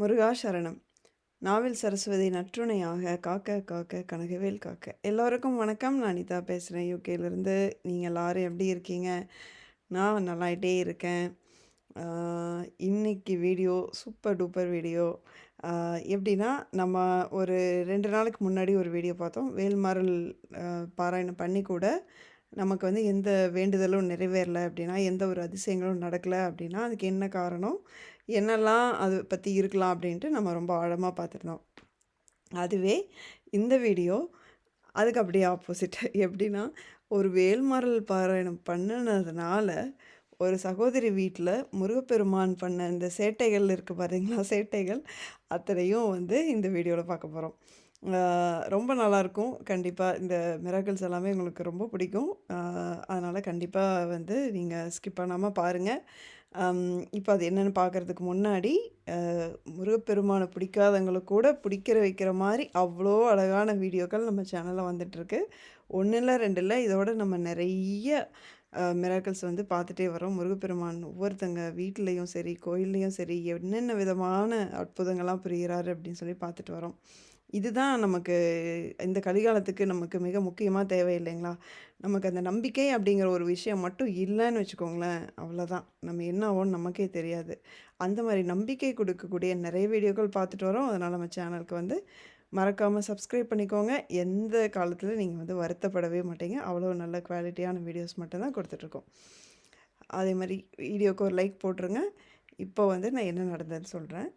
முருகா சரணம் நாவில் சரஸ்வதி நற்றுணையாக காக்க காக்க கனகவேல் காக்க. எல்லோருக்கும் வணக்கம். நான் அனிதா பேசுகிறேன் யூகேலேருந்து நீங்கள் எல்லோரும் எப்படி இருக்கீங்க? நான் நல்லாயிட்டே இருக்கேன். இன்னைக்கு வீடியோ சூப்பர் டூப்பர் வீடியோ. எப்படின்னா நம்ம ஒரு ரெண்டு நாளுக்கு முன்னாடி ஒரு வீடியோ பார்த்தோம். வேல்மாறல் பாராயணம் பண்ணி கூட நமக்கு வந்து எந்த வேண்டுதலும் நிறைவேறல அப்படின்னா எந்த ஒரு அதிசயங்களும் நடக்கலை அப்படின்னா அதுக்கு என்ன காரணம்? என்னெல்லாம் அது பற்றி இருக்கலாம் அப்படின்ட்டு நம்ம ரொம்ப ஆழமாக பார்த்துருந்தோம். அதுவே இந்த வீடியோ அதுக்கு அப்படியே ஆப்போசிட் எப்படின்னா ஒரு வேல்மரல் பாராயணம் பண்ணினதுனால ஒரு சகோதரி வீட்டில் முருகப்பெருமான் பண்ண இந்த சேட்டைகள் இருக்குது பார்த்தீங்களா சேட்டைகள் அத்தனையும் வந்து இந்த வீடியோவில் பார்க்க போகிறோம் ரொம்ப நல்லாயிருக்கும் கண்டிப்பாக இந்த மிராக்கிள்ஸ் எல்லாமே உங்களுக்கு ரொம்ப பிடிக்கும். அதனால் கண்டிப்பாக வந்து நீங்கள் ஸ்கிப் பண்ணாமல் பாருங்கள் இப்போ அது என்னென்னு பார்க்குறதுக்கு முன்னாடி முருகப்பெருமானை பிடிக்காதவங்களை கூட பிடிக்கிற வைக்கிற மாதிரி அவ்வளோ அழகான வீடியோக்கள் நம்ம சேனலில் வந்துட்டுருக்கு. ஒன்றும் இல்லை ரெண்டு இல்லை இதோட நம்ம நிறைய மிராக்கிள்ஸ் வந்து பார்த்துட்டே வரோம் முருகப்பெருமான் ஒவ்வொருத்தங்க வீட்லேயும் சரி கோயில்லையும் சரி என்னென்ன விதமான அற்புதங்கள்லாம் புரிகிறாரு அப்படின்னு சொல்லி பார்த்துட்டு வரோம் இதுதான் நமக்கு இந்த கலிகாலத்துக்கு நமக்கு மிக முக்கியமாக தேவை இல்லைங்களா? நமக்கு அந்த நம்பிக்கை அப்படிங்கிற ஒரு விஷயம் மட்டும் இல்லைன்னு வச்சுக்கோங்களேன் அவ்வளோதான் நம்ம என்ன ஆகும்னு நமக்கே தெரியாது. அந்த மாதிரி நம்பிக்கை கொடுக்கக்கூடிய நிறைய வீடியோக்கள் பார்த்துட்டு வரோம். அதனால் நம்ம சேனலுக்கு வந்து மறக்காமல் சப்ஸ்கிரைப் பண்ணிக்கோங்க. எந்த காலத்தில் நீங்கள் வந்து வருத்தப்படவே மாட்டீங்க. அவ்வளோ நல்ல குவாலிட்டியான வீடியோஸ் மட்டும்தான் கொடுத்துட்ருக்கோம். அதே மாதிரி வீடியோக்கு ஒரு லைக் போட்டுருங்க. இப்போ வந்து நான் என்ன நடந்ததுன்னு சொல்கிறேன்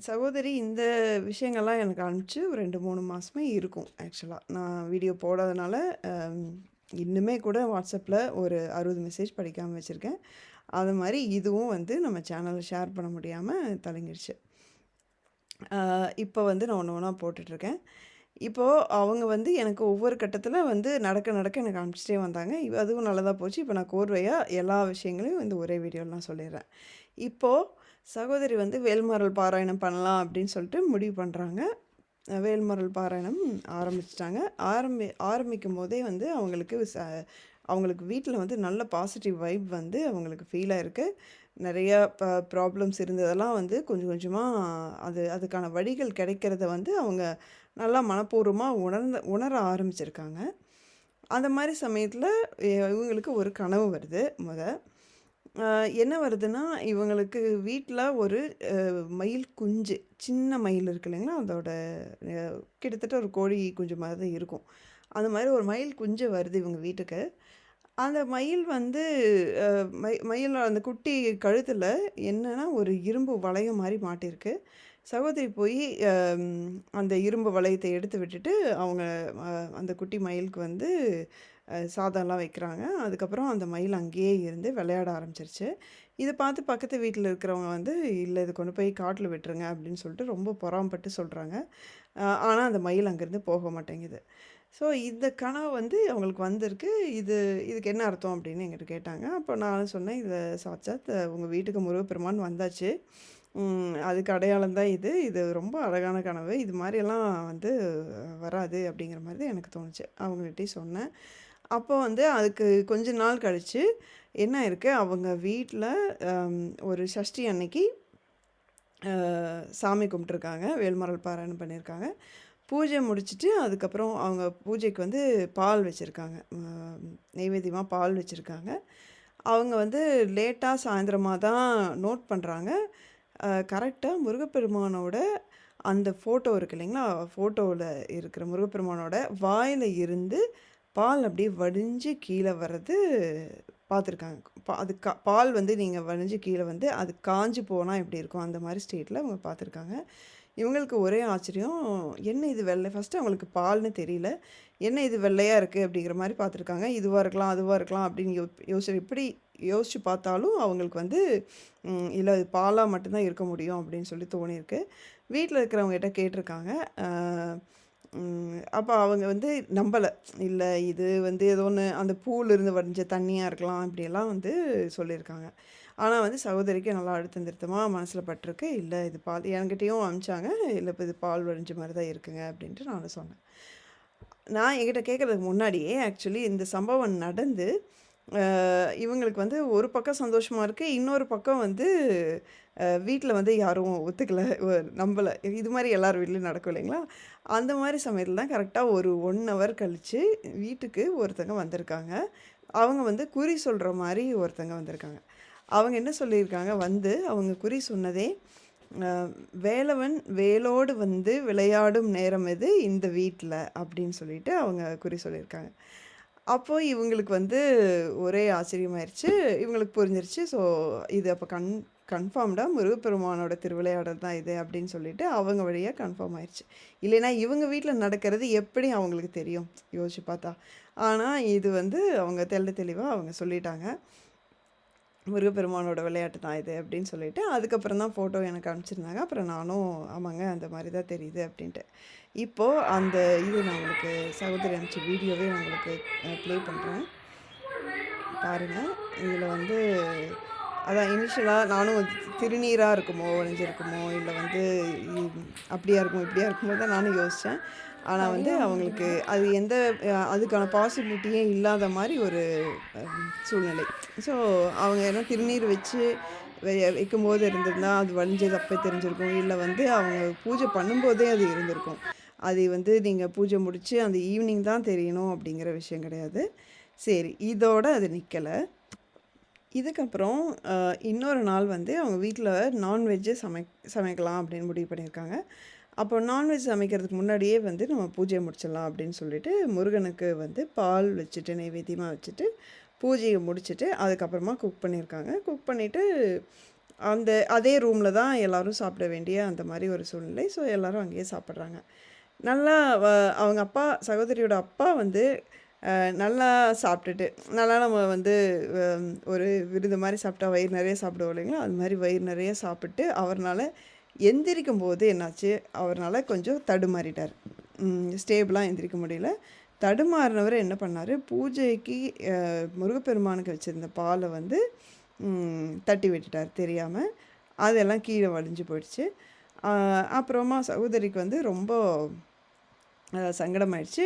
சகோதரி இந்த விஷயங்கள்லாம் எனக்கு அனுப்பிச்சு ஒரு ரெண்டு மூணு மாதமே இருக்கும் ஆக்சுவலாக நான் வீடியோ போடாதனால அம், இன்னுமே கூட வாட்ஸ்அப்பில் ஒரு அறுபது மெசேஜ் படிக்காமல் வச்சுருக்கேன். அது மாதிரி இதுவும் வந்து நம்ம சேனலில் ஷேர் பண்ண முடியாமல் தலைங்கிடுச்சு இப்போ வந்து நான் ஒன்று ஒன்றா போட்டுட்ருக்கேன். இப்போது அவங்க வந்து எனக்கு ஒவ்வொரு கட்டத்தில் வந்து நடக்க நடக்க எனக்கு அனுப்பிச்சிட்டே வந்தாங்க. இவ- அதுவும் நல்லதாக போச்சு. இப்போ நான் கோர்வையாக எல்லா விஷயங்களையும் இந்த ஒரே வீடியோலாம் சொல்லிடுறேன். இப்போது சகோதரி வந்து வேல்மரல் பாராயணம் பண்ணலாம் அப்படின்னு சொல்லிட்டு முடிவு பண்ணுறாங்க வேல்மரல் பாராயணம் ஆரம்பிச்சிட்டாங்க. ஆரம்பி ஆரம்பிக்கும் போதே வந்து அவங்களுக்கு ச அவங்களுக்கு வீட்டில் வந்து நல்ல பாசிட்டிவ் வைப் வந்து அவங்களுக்கு ஃபீல் ஆயிருக்கு. நிறையா ப ப்ராப்ளம்ஸ் இருந்ததெல்லாம் வந்து கொஞ்சம் கொஞ்சமாக அது அதுக்கான வழிகள் கிடைக்கிறத வந்து அவங்க நல்லா மனப்பூர்வமாக உணர்ந்த உணர ஆரம்பிச்சிருக்காங்க. அந்த மாதிரி சமயத்தில் இவங்களுக்கு ஒரு கனவு வருது. முத என்ன வருதுன்னா இவங்களுக்கு வீட்டில் ஒரு மயில் குஞ்சு சின்ன மயில் இருக்கு இல்லைங்களா? அதோட கிட்டத்தட்ட ஒரு கோழி குஞ்சு மாதிரி தான் இருக்கும். அந்த மாதிரி ஒரு மயில் குஞ்சு வருது இவங்க வீட்டுக்கு. அந்த மயில் வந்து மை மயில் அந்த குட்டி கழுத்தில் என்னென்னா ஒரு இரும்பு வளையம் மாதிரி மாட்டியிருக்கு சகோதரி போய் அந்த இரும்பு வளையத்தை எடுத்து விட்டுட்டு அவங்க அந்த குட்டி மயிலுக்கு வந்து சாதம்லாம் வைக்கிறாங்க. அதுக்கப்புறம் அந்த மயில் அங்கேயே இருந்து விளையாட ஆரம்பிச்சிருச்சு. இதை பார்த்து பக்கத்து வீட்டில் இருக்கிறவங்க வந்து இல்லை இது கொண்டு போய் காட்டில் விட்டுருங்க அப்படின்னு சொல்லிட்டு ரொம்ப பொறாம்பட்டு சொல்கிறாங்க ஆனால் அந்த மயில் அங்கேருந்து போக மாட்டேங்குது. ஸோ இந்த கனவு வந்து அவங்களுக்கு வந்திருக்கு. இது இதுக்கு என்ன அர்த்தம் அப்படின்னு எங்கிட்ட கேட்டாங்க. அப்போ நான் சொன்னேன் இதை சாட்சாத் உங்கள் வீட்டுக்கு முருகப்பெருமான் வந்தாச்சு. அதுக்கு அடையாளம் தான் இது. இது ரொம்ப அழகான கனவு. இது மாதிரியெல்லாம் வந்து வராது அப்படிங்கிற மாதிரி தான் எனக்கு தோணுச்சு. அவங்கள்ட்டயும் சொன்னேன். அப்போ வந்து அதுக்கு கொஞ்ச நாள் கழித்து என்ன இருக்குது அவங்க வீட்டில் ஒரு சஷ்டி அன்னைக்கு சாமி கும்பிட்ருக்காங்க வேல்மரல் பாராயணம் பண்ணியிருக்காங்க பூஜை முடிச்சிட்டு அதுக்கப்புறம் அவங்க பூஜைக்கு வந்து பால் வச்சுருக்காங்க. நெய்வேத்தியமாக பால் வச்சுருக்காங்க. அவங்க வந்து லேட்டாக சாயந்தரமாக தான் நோட் பண்ணுறாங்க கரெக்டாக முருகப்பெருமானோட அந்த ஃபோட்டோ இருக்கு இல்லைங்களா? ஃபோட்டோவில் இருக்கிற முருகப்பெருமானோட வாயில் இருந்து பால் அப்படியே வடிஞ்சு கீழே வர்றது பார்த்துருக்காங்க. பா அது கா பால் வந்து நீங்கள் வடிஞ்சு கீழே வந்து அது காஞ்சு போனால் எப்படி இருக்கும்? அந்த மாதிரி ஸ்டேட்டில் அவங்க பார்த்துருக்காங்க. இவங்களுக்கு ஒரே ஆச்சரியம் என்ன இது வெள்ளை? ஃபஸ்ட்டு அவங்களுக்கு பால்னு தெரியல. என்ன இது வெள்ளையாக இருக்குது அப்படிங்கிற மாதிரி பார்த்துருக்காங்க. இதுவாக இருக்கலாம் அதுவாக இருக்கலாம் அப்படின்னு யோ யோசி எப்படி யோசித்து பார்த்தாலும் அவங்களுக்கு வந்து இல்லை இது பாலாக மட்டும்தான் இருக்க முடியும் அப்படின்னு சொல்லி தோணியிருக்கு. வீட்டில் இருக்கிறவங்ககிட்ட கேட்டிருக்காங்க. அப்போ அவங்க வந்து நம்பலை. இல்லை இது வந்து ஏதோ ஒன்று அந்த பூவிலிருந்து வடிஞ்ச தண்ணியாக இருக்கலாம் இப்படியெல்லாம் வந்து சொல்லியிருக்காங்க. ஆனால் வந்து சகோதரிக்கு நல்லா அழுத்தம் திருத்தமாக மனசில் பட்டிருக்கு. இல்லை இது பால் என்கிட்டயும் அனுப்பிச்சாங்க இல்லை இப்போ இது பால் வடிஞ்ச மாதிரி தான் இருக்குங்க அப்படின்ட்டு நானும் சொன்னேன். நான் என்கிட்ட கேட்குறதுக்கு முன்னாடியே ஆக்சுவலி இந்த சம்பவம் நடந்து இவங்களுக்கு வந்து ஒரு பக்கம் சந்தோஷமாக இருக்குது இன்னொரு பக்கம் வந்து வீட்டில் வந்து யாரும் ஒத்துக்கலை. நம்பலை இது மாதிரி எல்லார் வீட்லேயும் நடக்கும் இல்லைங்களா? அந்த மாதிரி சமயத்தில் தான் கரெக்டாக ஒரு ஒன் ஹவர் கழித்து வீட்டுக்கு ஒருத்தங்க வந்திருக்காங்க. அவங்க வந்து குறி சொல்கிற மாதிரி ஒருத்தங்க வந்திருக்காங்க. அவங்க என்ன சொல்லியிருக்காங்க? வந்து அவங்க குறி சொன்னதே வேலவன் வேலோடு வந்து விளையாடும் நேரம் எது? இந்த வீட்டில் அப்படின்னு சொல்லிட்டு அவங்க குறி சொல்லியிருக்காங்க. அப்போது இவங்களுக்கு வந்து ஒரே ஆச்சரியமாயிருச்சு. இவங்களுக்கு புரிஞ்சிருச்சு. ஸோ இது அப்போ கண் கன்ஃபார்ம்டாக முருகப்பெருமானோட திருவிளையாடல் தான் இது அப்படின்னு சொல்லிட்டு அவங்க வழியாக கன்ஃபார்ம் ஆயிடுச்சு இல்லைன்னா இவங்க வீட்டில் நடக்கிறது எப்படி அவங்களுக்கு தெரியும்? யோசிச்சு பார்த்தா. ஆனால் இது வந்து அவங்க தெள்ள தெளிவாக அவங்க சொல்லிட்டாங்க. முருகப்பெருமானோட விளையாட்டு தான் இது அப்படின்னு சொல்லிட்டு அதுக்கப்புறம் தான் ஃபோட்டோ எனக்கு அனுப்பிச்சிருந்தாங்க. அப்புறம் நானும் ஆமாங்க அந்த மாதிரி தான் தெரியுது அப்படின்ட்டு. இப்போது அந்த இது நான் உங்களுக்கு சகோதரி அனுப்பிச்ச வீடியோவே நான் உங்களுக்கு ப்ளே பண்ணுறேன் பாருங்கள் இதில் வந்து அதான் இனிஷியலாக நானும் திருநீராக இருக்குமோ ஒழிஞ்சிருக்குமோ இல்லை வந்து அப்படியா இருக்குமோ இப்படியா இருக்குமோ தான் நானும் யோசித்தேன் ஆனால் வந்து அவங்களுக்கு அது எந்த அதுக்கான பாசிபிலிட்டியே இல்லாத மாதிரி ஒரு சூழ்நிலை. ஸோ அவங்க என்ன திருநீர் வச்சு வைக்கும்போது இருந்திருந்தா அது வழிஞ்சது அப்போ தெரிஞ்சிருக்கும். இல்லை வந்து அவங்க பூஜை பண்ணும்போதே அது இருந்திருக்கும். அது வந்து நீங்கள் பூஜை முடித்து அந்த ஈவினிங் தான் தெரியணும் அப்படிங்கிற விஷயம் கிடையாது. சரி இதோட அது நிற்கலை இதுக்கப்புறம் இன்னொரு நாள் வந்து அவங்க வீட்டில் நான்வெஜ்ஜு சமைக் சமைக்கலாம் அப்படின்னு முடிவு பண்ணியிருக்காங்க. அப்போ நான்வெஜ் சமைக்கிறதுக்கு முன்னாடியே வந்து நம்ம பூஜையை முடிச்சிடலாம் அப்படின்னு சொல்லிட்டு முருகனுக்கு வந்து பால் வச்சுட்டு நைவேத்தியமாக வச்சுட்டு பூஜையை முடிச்சுட்டு அதுக்கப்புறமா குக் பண்ணியிருக்காங்க. குக் பண்ணிவிட்டு அந்த அதே ரூமில் தான் எல்லோரும் சாப்பிட வேண்டிய அந்த மாதிரி ஒரு சூழ்நிலை. ஸோ எல்லோரும் அங்கேயே சாப்பிட்றாங்க. நல்லா அவங்க அப்பா சகோதரியோட அப்பா வந்து நல்லா சாப்பிட்டுட்டு நல்லா நம்ம வந்து ஒரு விருது மாதிரி சாப்பிட்டா வயிறு நிறைய சாப்பிடுவோம் இல்லைங்களா? அது மாதிரி வயிறு நிறைய சாப்பிட்டு அவர்னால எந்திரிக்கும் போது என்னாச்சு? அவர்னால கொஞ்சம் தடுமாறிட்டார். ஸ்டேபிளாக எந்திரிக்க முடியல. தடுமாறினவர் என்ன பண்ணார்? பூஜைக்கு முருகப்பெருமானுக்கு வச்சுருந்த பாலை வந்து தட்டி விட்டுட்டார் தெரியாமல் அதெல்லாம் கீழே வடிஞ்சு போயிடுச்சு. அப்புறமா சகோதரிக்கு வந்து ரொம்ப சங்கடமாயிடுச்சு.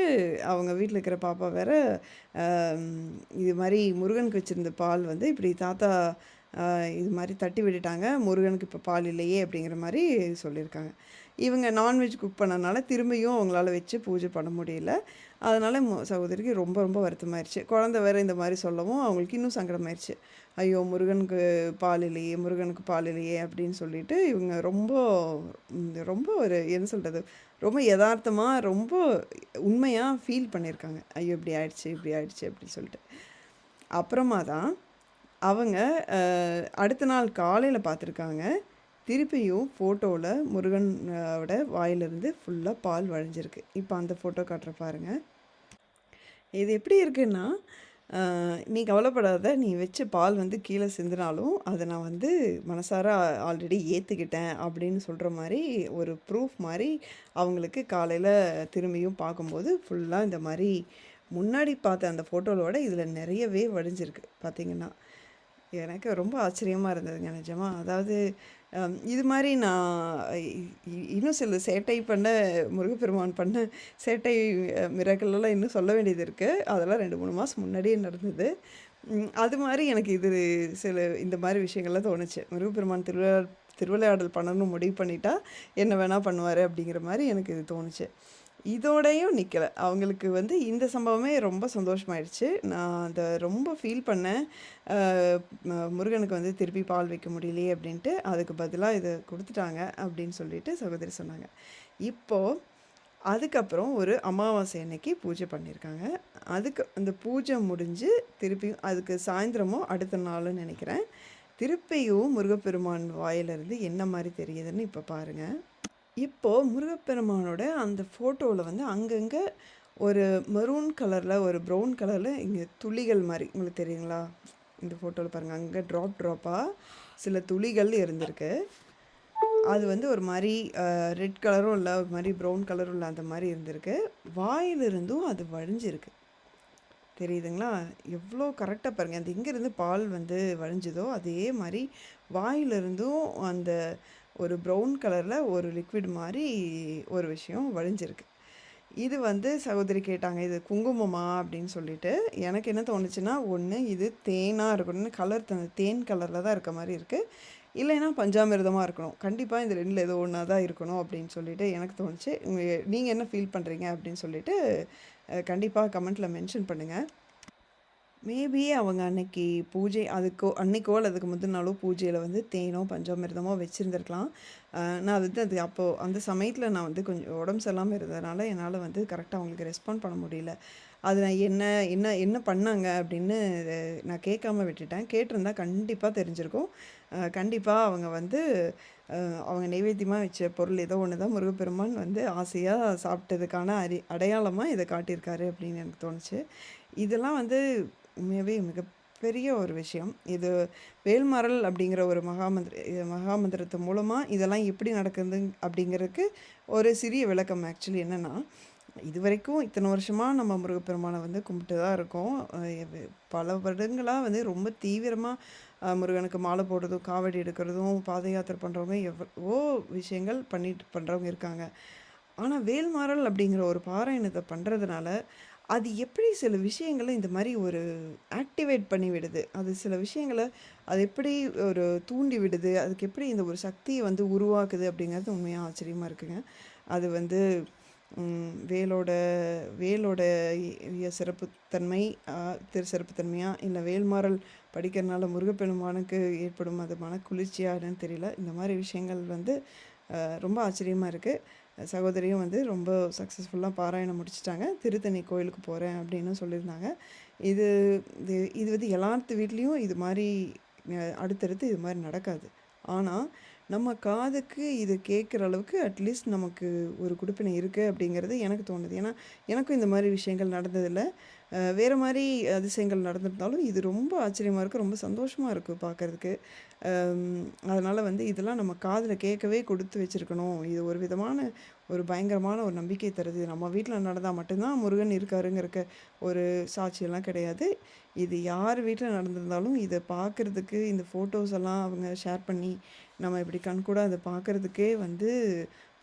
அவங்க வீட்டில் இருக்கிற பாப்பா வேற இது மாதிரி முருகனுக்கு வச்சுருந்த பால் வந்து இப்படி தாத்தா இது மாதிரி தட்டி விட்டுட்டாங்க. முருகனுக்கு இப்போ பால் இல்லையே அப்படிங்கிற மாதிரி சொல்லியிருக்காங்க. இவங்க நான்வெஜ் குக் பண்ணனால திரும்பியும் அவங்களால வச்சு பூஜை பண்ண முடியல. அதனால சகோதரிக்கு ரொம்ப ரொம்ப வருத்தமாயிருச்சு. குழந்தை வேற இந்த மாதிரி சொல்லவும் அவங்களுக்கு இன்னும் சங்கடமாயிருச்சு. ஐயோ முருகனுக்கு பால் இல்லையே முருகனுக்கு பால் இல்லையே அப்படின்னு சொல்லிட்டு இவங்க ரொம்ப ரொம்ப ஒரு என்ன சொல்கிறது ரொம்ப யதார்த்தமாக ரொம்ப உண்மையாக ஃபீல் பண்ணியிருக்காங்க. ஐயோ இப்படி ஆயிடுச்சு இப்படி ஆயிடுச்சு அப்படின்னு சொல்லிட்டு. அப்புறமா தான் அவங்க அடுத்த நாள் காலையில் பார்த்துருக்காங்க. திருப்பியும் ஃபோட்டோவில் முருகனோட வாயிலிருந்து ஃபுல்லாக பால் வழிஞ்சிருக்கு. இப்போ அந்த ஃபோட்டோ காட்டுற பாருங்கள் இது எப்படி இருக்குன்னா நீ கவலைப்படாத நீ வச்ச பால் வந்து கீழே சிந்தினாலும் அதை நான் வந்து மனசார ஆல்ரெடி ஏற்றுக்கிட்டேன் அப்படின்னு சொல்கிற மாதிரி ஒரு ப்ரூஃப் மாதிரி அவங்களுக்கு காலையில் திரும்பியும் பார்க்கும்போது ஃபுல்லாக இந்த மாதிரி முன்னாடி பார்த்த அந்த ஃபோட்டோவோட இதில் நிறையவே வடிஞ்சிருக்கு பார்த்தீங்கன்னா எனக்கு ரொம்ப ஆச்சரியமாக இருந்ததுங்க நிஜமா. அதாவது இது மாதிரி நான் இன்னும் சில சேட்டை பண்ண முருகப்பெருமான் பண்ண சேட்டை மிராக்கள் இன்னும் சொல்ல வேண்டியது இருக்குது அதெல்லாம் ரெண்டு மூணு மாதம் முன்னாடியே நடந்தது. அது மாதிரி எனக்கு இது சில இந்த மாதிரி விஷயங்கள்லாம் தோணுச்சு. முருகப்பெருமான் திருவிழா திருவிளையாடல் பண்ணணும்னு முடிவு பண்ணிட்டா என்ன வேணால் பண்ணுவார் அப்படிங்கிற மாதிரி எனக்கு இது தோணுச்சு. இதோடையும் நிற்கலை அவங்களுக்கு வந்து இந்த சம்பவமே ரொம்ப சந்தோஷமாயிடுச்சு. நான் அதை ரொம்ப ஃபீல் பண்ணேன். முருகனுக்கு வந்து திருப்பி பால் வைக்க முடியலையே அப்படின்ட்டு அதுக்கு பதிலாக இதை கொடுத்துட்டாங்க அப்படின்னு சொல்லிட்டு சகோதரி சொன்னாங்க. இப்போது அதுக்கப்புறம் ஒரு அமாவாசை அன்னைக்கு பூஜை பண்ணியிருக்காங்க. அதுக்கு அந்த பூஜை முடிஞ்சு திருப்பியும் அதுக்கு சாயந்தரமும் அடுத்த நாள்னு நினைக்கிறேன். திருப்பியும் முருகப்பெருமான் வாயிலிருந்து என்ன மாதிரி தெரியுதுன்னு இப்போ பாருங்கள் இப்போது முருகப்பெருமானோட அந்த ஃபோட்டோவில் வந்து அங்கங்கே ஒரு மெரூன் கலரில் ஒரு ப்ரௌன் கலரில் இங்கே துளிகள் மாதிரி. உங்களுக்கு தெரியுங்களா? இந்த ஃபோட்டோவில் பாருங்கள் அங்கே ட்ராப் ட்ராப்பாக சில துளிகள் இருந்திருக்கு. அது வந்து ஒரு மாதிரி ரெட் கலரும் இல்லை ஒரு மாதிரி ப்ரௌன் கலரும் இல்லை அந்த மாதிரி இருந்திருக்கு. வாயிலிருந்தும் அது வழிஞ்சிருக்கு. தெரியுதுங்களா? எவ்வளோ கரெக்டாக பாருங்கள் அந்த எங்கேருந்து பால் வந்து வழிஞ்சுதோ அதே மாதிரி வாயிலிருந்தும் அந்த ஒரு ப்ரௌன் கலரில் ஒரு லிக்விட் மாதிரி ஒரு விஷயம் வழிஞ்சிருக்கு. இது வந்து சகோதரி கேட்டாங்க இது குங்குமமா? அப்படின்னு சொல்லிட்டு. எனக்கு என்ன தோணுச்சுன்னா ஒன்று இது தேனாக இருக்கணும்னு கலர் தந்த தேன் கலரில் தான் இருக்க மாதிரி இருக்குது இல்லைன்னா பஞ்சாமிரதமாக இருக்கணும். கண்டிப்பாக இந்த ரெண்டில் ஏதோ ஒன்றா தான் இருக்கணும் அப்படின்னு சொல்லிட்டு எனக்கு தோணுச்சு. நீங்கள் என்ன ஃபீல் பண்ணுறீங்க அப்படின்னு சொல்லிட்டு கண்டிப்பாக கமெண்ட்டில் மென்ஷன் பண்ணுங்கள் மேபி அவங்க அன்னைக்கு பூஜை அதுக்கோ அன்னைக்கோ அல்லது அதுக்கு முந்தின நாளோ பூஜையில் வந்து தேனோ, பஞ்சாமிர்தமோ வச்சுருந்துருக்கலாம் நான் வந்து அது அப்போது அந்த சமயத்தில் நான் வந்து கொஞ்சம் உடம்பு சரியில்லாமல் இருந்ததுனால, என்னால் வந்து கரெக்டாக அவங்களுக்கு ரெஸ்பாண்ட் பண்ண முடியல. அது நான் என்ன என்ன என்ன பண்ணாங்க அப்படின்னு நான் கேட்காம விட்டுட்டேன். கேட்டிருந்தா கண்டிப்பாக தெரிஞ்சிருக்கும். கண்டிப்பாக அவங்க வந்து அவங்க நைவேத்தியமாக வச்ச பொருள் ஏதோ ஒன்று தான் முருகப்பெருமான் வந்து ஆசையாக சாப்பிட்டதுக்கான அரி அடையாளமாக இதை காட்டியிருக்காரு அப்படின்னு எனக்கு தோணுச்சு. இதெல்லாம் வந்து உண்மையாகவே மிகப்பெரிய ஒரு விஷயம். இது வேல்மரல் அப்படிங்கிற ஒரு மகாமந்திர மகாமந்திரத்து மூலமாக இதெல்லாம் எப்படி நடக்குது அப்படிங்கிறதுக்கு ஒரு சிறிய விளக்கம் ஆக்சுவலி என்னன்னா, இதுவரைக்கும் இத்தனை வருஷமாக நம்ம முருகப்பெருமானை வந்து கும்பிட்டு தான் இருக்கோம். பல வருடங்களாக வந்து ரொம்ப தீவிரமாக முருகனுக்கு மாலை போடுறதும், காவடி எடுக்கிறதும், பாத யாத்திரை பண்ணுறவங்க எவ்வளோ விஷயங்கள் பண்ணிட்டு பண்ணுறவங்க இருக்காங்க. ஆனால் வேல்மாறல் அப்படிங்கிற ஒரு பாராயணத்தை பண்ணுறதுனால அது எப்படி சில விஷயங்களை இந்த மாதிரி ஒரு ஆக்டிவேட் பண்ணி விடுது. அது சில விஷயங்கள அது எப்படி ஒரு தூண்டி விடுது. அதுக்கு எப்படி இந்த ஒரு சக்தியை வந்து உருவாக்குது அப்படிங்கிறது உண்மையாக ஆச்சரியமாக இருக்குங்க. அது வந்து வேலோட வேலோட சிறப்புத்தன்மை திரு சிறப்புத்தன்மையாக இல்லை வேல்மாறல் படிக்கிறனால முருகப்பெருமானுக்கு ஏற்படும் அது மனக்குளிர்ச்சியா என்னன்னு தெரியல. இந்த மாதிரி விஷயங்கள் வந்து ரொம்ப ஆச்சரியமாக இருக்குது சகோதரியும் வந்து ரொம்ப சக்ஸஸ்ஃபுல்லாக பாராயணம் முடிச்சிட்டாங்க திருத்தணி கோயிலுக்கு போகிறேன் அப்படின்னு சொல்லியிருந்தாங்க. இது இது இது வந்து எல்லாத்து வீட்லேயும் இது மாதிரி அடுத்தடுத்து இது மாதிரி நடக்காது. ஆனால் நம்ம காதுக்கு இது கேட்குற அளவுக்கு அட்லீஸ்ட் நமக்கு ஒரு குடுப்பினை இருக்குது அப்படிங்கிறது எனக்கு தோணுது. ஏன்னா, எனக்கும் இந்த மாதிரி விஷயங்கள் நடந்ததில்லை வேறு மாதிரி அதிசயங்கள் நடந்திருந்தாலும், இது ரொம்ப ஆச்சரியமாக இருக்குது ரொம்ப சந்தோஷமாக இருக்குது பார்க்குறதுக்கு அதனால் வந்து இதெல்லாம் நம்ம காதில் கேட்கவே கொடுத்து வச்சிருக்கணும். இது ஒரு விதமான ஒரு பயங்கரமான ஒரு நம்பிக்கை தருது. நம்ம வீட்டில் நடந்தால் மட்டும்தான் முருகன் இருக்காருங்கிறக்க ஒரு சாட்சியெல்லாம் கிடையாது. இது யார் வீட்டில் நடந்திருந்தாலும் இதை பார்க்குறதுக்கு இந்த ஃபோட்டோஸ் எல்லாம் அவங்க ஷேர் பண்ணி, நம்ம இப்படி கண்கூட அதை பார்க்கறதுக்கே வந்து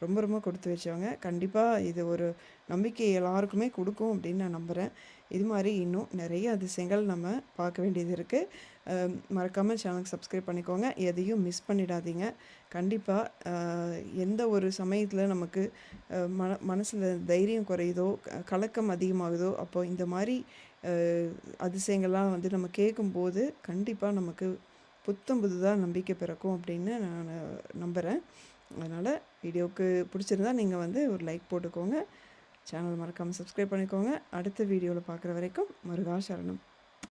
ரொம்ப ரொம்ப கொடுத்து வச்சவங்க. கண்டிப்பாக இது ஒரு நம்பிக்கை எல்லாருக்குமே கொடுக்கும் அப்படின்னு நான் நம்புகிறேன் இது மாதிரி இன்னும் நிறைய அதிசயங்கள் நம்ம பார்க்க வேண்டியது இருக்குது மறக்காமல் சேனலுக்கு சப்ஸ்கிரைப் பண்ணிக்கோங்க. எதையும் மிஸ் பண்ணிடாதீங்க. கண்டிப்பாக எந்த ஒரு சமயத்தில் நமக்கு மன மனசில் தைரியம் குறையுதோ, கலக்கம் அதிகமாகுதோ, அப்போ இந்த மாதிரி அதிசயங்கள்லாம் வந்து நம்ம கேட்கும்போது, கண்டிப்பாக நமக்கு புத்தம் புதுதாக நம்பிக்கை பிறக்கும் அப்படின்னு நான் நம்புகிறேன் அதனால் வீடியோவுக்கு பிடிச்சிருந்தா நீங்கள் வந்து ஒரு லைக் போட்டுக்கோங்க. சேனல் மறக்காமல் சப்ஸ்கிரைப் பண்ணிக்கோங்க. அடுத்த வீடியோவில் பார்க்குற வரைக்கும் முருகா சரணம்.